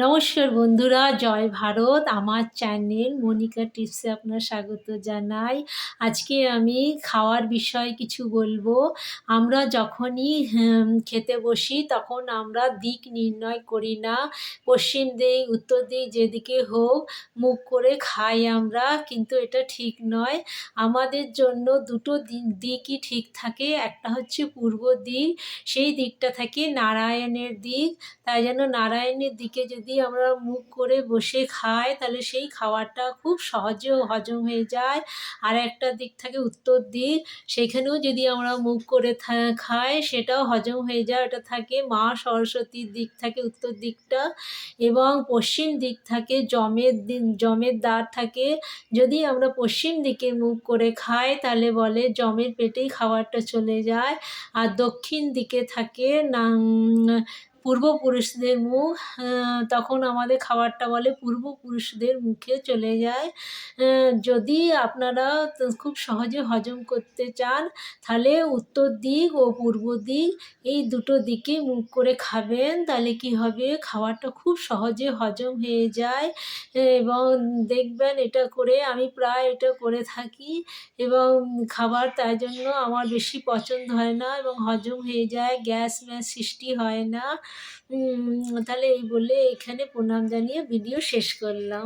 নমস্কার বন্ধুরা, জয় ভারত। আমার চ্যানেল মনিকা টিপসে আপনার স্বাগত জানাই। আজকে আমি খাওয়ার বিষয়ে কিছু বলব। আমরা যখনই খেতে বসি তখন আমরা দিক নির্ণয় করি না। পশ্চিম দিক, উত্তর দিক যেদিকে হোক মুখ করে খাই আমরা, কিন্তু এটা ঠিক নয়। আমাদের জন্য দুটো দিক- দিকই ঠিক থাকে। একটা হচ্ছে পূর্ব দিক, সেই দিকটা থাকে নারায়ণের দিক। তাই যেন নারায়ণের দিকে যদি আমরা মুখ করে বসে খাই, তাহলে সেই খাবারটা খুব সহজেও হজম হয়ে যায়। আর একটা দিক থাকে উত্তর দিক, সেখানেও যদি আমরা মুখ করে খাই, সেটাও হজম হয়ে যায়। ওটা থাকে মা সরস্বতীর দিক থাকে উত্তর দিকটা এবং পশ্চিম দিক থাকে জমের দিন জমের দ্বার থাকে। যদি আমরা পশ্চিম দিকে মুখ করে খাই, তাহলে বলে জমের পেটেই খাবারটা চলে যায়। আর দক্ষিণ দিকে থাকে না পূর্বপুরুষদের মুখ তখন আমাদের খাবারটা বলে পূর্বপুরুষদের মুখে চলে যায়। যদি আপনারা খুব সহজে হজম করতে চান, তাহলে উত্তর দিক ও পূর্ব দিক এই দুটো দিকে মুখ করে খাবেন, তাহলে কি হবে? খাবারটা খুব সহজে হজম হয়ে যায়। এবং দেখবেন এটা করে আমি প্রায় এটা করে থাকি এবং খাবার তাই জন্য আমার বেশি পছন্দ হয় না এবং হজম হয়ে যায় গ্যাস ম্যাস সৃষ্টি হয় না। তাহলে এই বলে এখানে প্রণাম জানিয়ে ভিডিও শেষ করলাম।